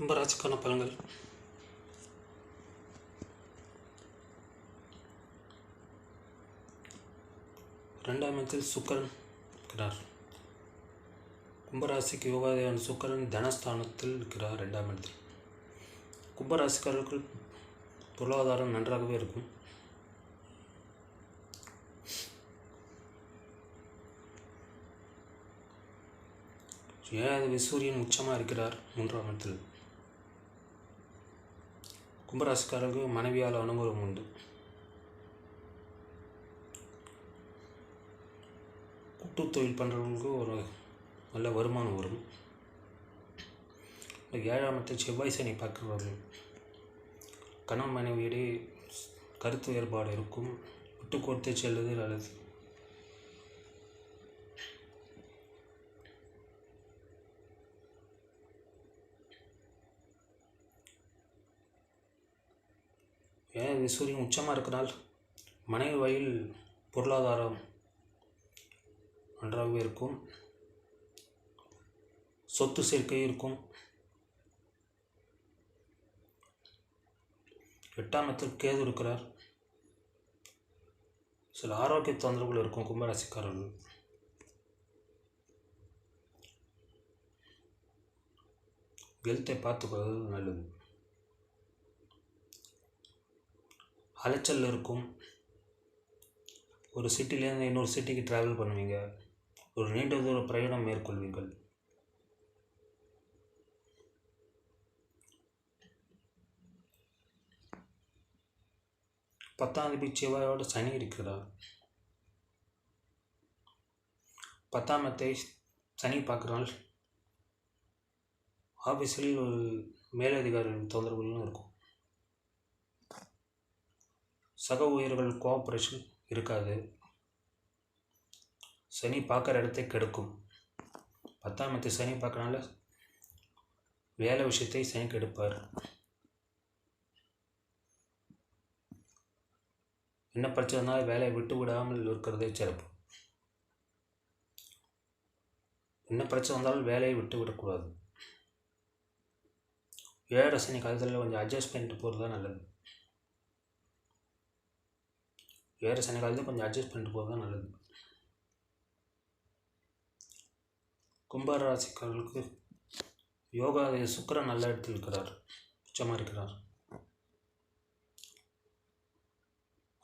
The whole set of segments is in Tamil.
கும்பராசிக்கான பலன்கள். ரெண்டாம் இடத்தில் சுக்கரன் இருக்கிறார். கும்பராசிக்கு யோகாதியான சுக்கரன் தனஸ்தானத்தில் இருக்கிறார் ரெண்டாம் இடத்தில். கும்பராசிக்காரர்கள் பொருளாதாரம் நன்றாகவே இருக்கும். ஏழாவது சூரியன் உச்சமாக இருக்கிறார் மூன்றாம் இடத்தில். கும்பராசிக்காரர்களுக்கு மனைவியால் அனுகூலம் உண்டு. கூட்டு தொழில் பண்ணுறவங்களுக்கு ஒரு நல்ல வருமானம் வரும். இந்த ஏழாம் இடத்தில் செவ்வாய் சனி பார்க்குறவர்கள் கணவன் மனைவியிடையே கருத்து வேறுபாடு இருக்கும். விட்டு கொடுத்து செல்வது நல்லது. ஏன் சூரியன் உச்சமாக இருக்கிறனால் மனைவி வழியில் பொருளாதாரம் நன்றாகவே இருக்கும். சொத்து சேர்க்கை இருக்கும். எட்டாம் இடத்தில் கேது இருக்கிறார். சில ஆரோக்கிய தொந்தரவுகள் இருக்கும் கும்பராசிக்காரர்கள். ஹெல்த்தை பார்த்துக்கிறது நல்லது. அலைச்சல் இருக்கும். ஒரு சிட்டிலேருந்து இன்னொரு சிட்டிக்கு ட்ராவல் பண்ணுவீங்க. ஒரு நீண்ட தூர பிரயாணம் மேற்கொள்வீர்கள். பத்தாம் தேதி செவ்வாயோட சனி இருக்கிறார். பத்தாம் இடத்தை சனி பார்க்குறாள். ஆஃபீஸில் ஒரு மேலதிகாரிகளின் தொந்தரவுகளும் இருக்கும். சக உயிர்கள் கோஆப்ரேஷன் இருக்காது. சனி பார்க்குற இடத்தை கெடுக்கும். பத்தாம் இடத்தை சனி பார்க்கறனால வேலை விஷயத்தை சனி கெடுப்பார். என்ன பிரச்சனை வேலையை விட்டு விடாமல் இருக்கிறதே சிறப்பு. என்ன பிரச்சனை வந்தாலும் வேலையை விட்டு விடக்கூடாது. ஏழரை சனி காலத்தில் கொஞ்சம் அட்ஜஸ்ட் பண்ணிட்டு போகிறது தான் நல்லது. வேறு சனி கொஞ்சம் அட்ஜஸ்ட் பண்ணிட்டு போகிறது தான் நல்லது. கும்பராசிக்காரர்களுக்கு யோகா சுக்கரன் நல்ல இடத்தில் இருக்கிறார் உச்சமாக இருக்கிறார்.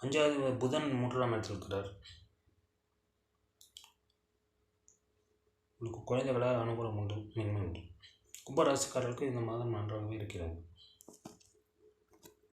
அஞ்சாவது புதன் மூன்றாம் இடத்தில் இருக்கிறார். உங்களுக்கு குழந்தைகளால் அனுகூலம் உண்டு. மென்மை உண்டு. கும்பராசிக்காரர்களுக்கு இந்த மாதம் நன்றாகவே இருக்கிறது.